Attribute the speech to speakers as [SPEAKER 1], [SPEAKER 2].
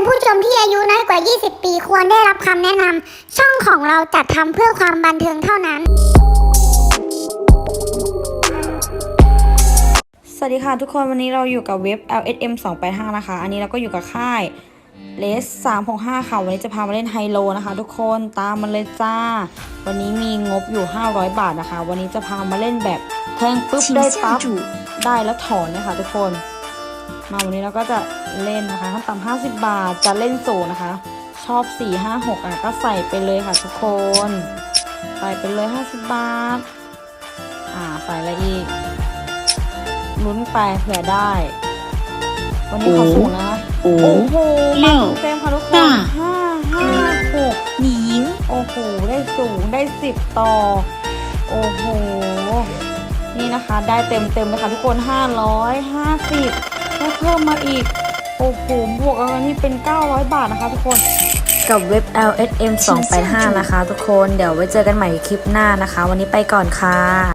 [SPEAKER 1] ญผู้ชมที่อายุน้อยกว่า 20 ปีควรได้รับคำแนะนำช่องของเราจัดทำเพื่อความบันเทิงเท่านั้น
[SPEAKER 2] สวัสดีค่ะทุกคนวันนี้เราอยู่กับเว็บ LSM 285 นะคะ อันนี้เราก็อยู่กับค่ายเลส365ค่ะ วันนี้จะพามาเล่นไฮโลนะคะ ทุกคนตามมันเลยจ้า วันนี้มีงบอยู่ 500 บาทนะคะ วันนี้จะพามาเล่นแบบแทงปุ๊บได้ปั๊บได้แล้วถอนนะคะทุกคน มาวันนี้เราก็จะเล่นนะคะขั้นต่ำห้าสิบบาทจะเล่นโซนะคะ ชอบสี่ห้าหกอะก็ใส่ไปเลยค่ะทุกคน ใส่ไปเลยห้าสิบบาท อ่าใส่อะไรอีกลุ้นไปเผื่อได้ วันนี้เขาสูงนะ โอ้โหมาเต็มค่ะทุกคน
[SPEAKER 3] ห้า
[SPEAKER 2] ห้าหก
[SPEAKER 3] หนี
[SPEAKER 2] โอ้โหได้สูงได้สิบต่อ โอ้โหนี่นะคะ ได้เต็มเต็มเลยค่ะทุกคนห้าร้อยห้าสิบ ได้เพิ่มมาอีก โอ้โห บวกกันนี่เป็น 900 บาทนะคะทุกคน กับเว็บ LSM 285 นะคะทุกคน เดี๋ยวไว้เจอกันใหม่คลิปหน้านะคะ วันนี้ไปก่อนค่ะ